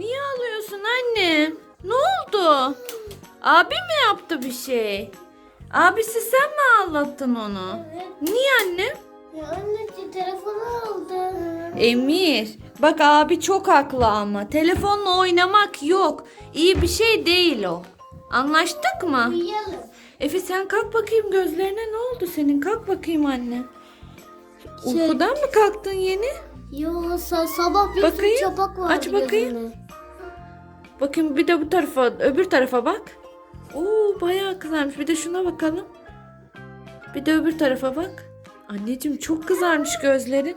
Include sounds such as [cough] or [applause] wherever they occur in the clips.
Niye ağlıyorsun anne? Ne oldu? Abi mi yaptı bir şey? Abisi sen mi ağlattın onu? Evet. Niye anne? Ya anneciğim telefonu aldı. Emir, bak abi çok haklı ama telefonla oynamak yok. İyi bir şey değil o. Anlaştık mı? Uyuyalım. Efe sen kalk bakayım gözlerine ne oldu senin? Kalk bakayım anne. Şey- Uykudan mı kalktın yeni? Yo sa- sabah bir Bakayım. sürü çapak vardı Aç bakayım. gözümde. Bakayım bir de bu tarafa, öbür tarafa bak. Oo bayağı kızarmış. Bir de şuna bakalım. Bir de öbür tarafa bak. Anneciğim çok kızarmış gözlerin.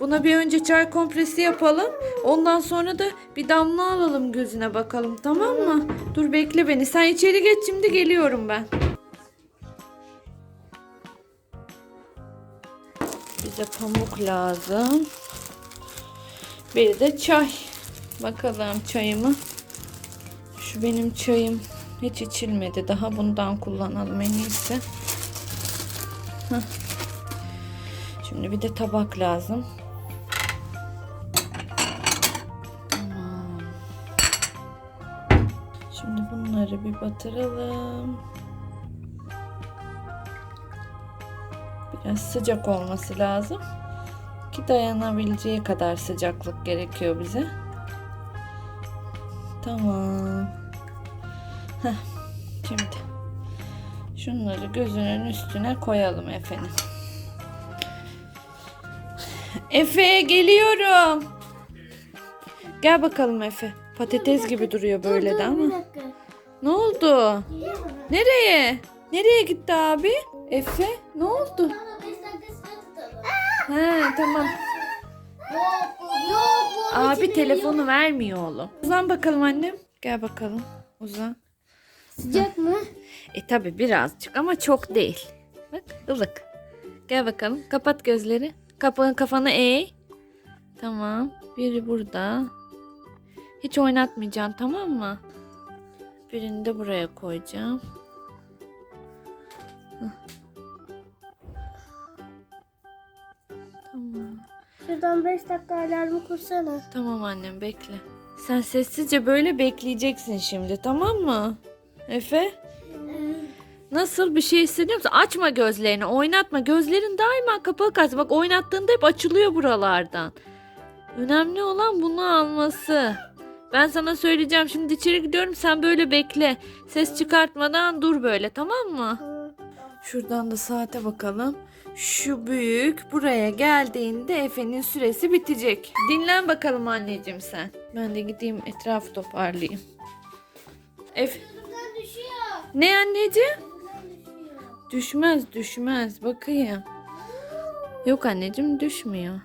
Buna bir önce çay kompresi yapalım. Ondan sonra da bir damla alalım gözüne bakalım tamam mı? Dur bekle beni. Sen içeri geç şimdi geliyorum ben. Bize pamuk lazım. Bir de çay. Bakalım çayımı. Şu benim çayım hiç içilmedi daha. Bundan kullanalım en iyisi. Şimdi bir de tabak lazım. Şimdi bunları bir batıralım. Biraz sıcak olması lazım. Ki dayanabileceği kadar sıcaklık gerekiyor bize. Tamam. Heh, şimdi şunları gözünün üstüne koyalım efendim. Efe geliyorum. Gel bakalım Efe. Patates gibi duruyor böyle de ama. Ne oldu? Nereye? Nereye gitti abi? Efe ne oldu? He tamam. Abi telefonu vermiyor oğlum. Uzan bakalım annem. Gel bakalım. Uzan. Sıcak mı? E tabi birazcık ama çok değil. Bak ılık. Gel bakalım. Kapat gözleri. Kafanı kafanı eğ. Tamam. Biri burada. Hiç oynatmayacaksın tamam mı? Birini de buraya koyacağım. Hah. Tamam. Şuradan 5 dakika alarmı kursana. Tamam annem bekle. Sen sessizce böyle bekleyeceksin şimdi tamam mı? Efe? Nasıl bir şey hissediyor musun? Açma gözlerini, oynatma. Gözlerin daima kapalı kalsın. Bak oynattığında hep açılıyor buralardan. Önemli olan bunu alması. Ben sana söyleyeceğim. Şimdi içeri gidiyorum. Sen böyle bekle. Ses çıkartmadan dur böyle tamam mı? Şuradan da saate bakalım. Şu büyük buraya geldiğinde Efe'nin süresi bitecek. Dinlen bakalım anneciğim sen. Ben de gideyim etrafı toparlayayım. Efe... Ne anneciğim? Düşmez düşmez bakayım. Yok anneciğim düşmüyor.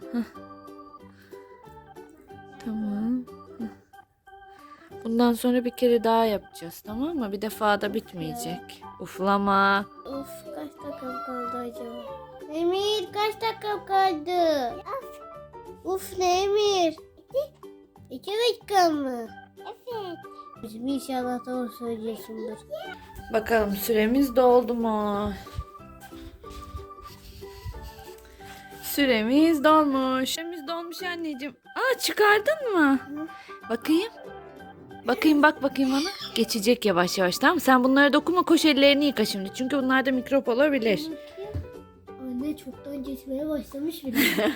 Tamam. Bundan sonra bir kere daha yapacağız tamam mı? Bir defada bitmeyecek. Uflama. Of kaç dakikam kaldı acaba? Emir kaç dakikam kaldı? Uf ne Emir? İki. İki dakika mı? Evet. Bizim inşallah doğru söylüyorsundur. Bakalım süremiz doldu mu? Süremiz dolmuş. Süremiz dolmuş anneciğim. Aa çıkardın mı? Bakayım. Bakayım bak bakayım bana. Geçecek yavaş yavaş tamam mı? Sen bunlara dokunma koş ellerini yıka şimdi. Çünkü bunlarda mikrop olabilir. Anne çoktan geçmeye başlamış bile. [laughs]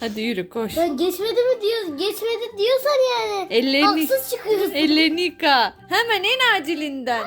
Hadi yürü koş. ben geçmedi mi diyor, geçmedi diyorsan yani. Ellerini, Haksız çıkıyorsun. ellerini yıka. Hemen en acilinden.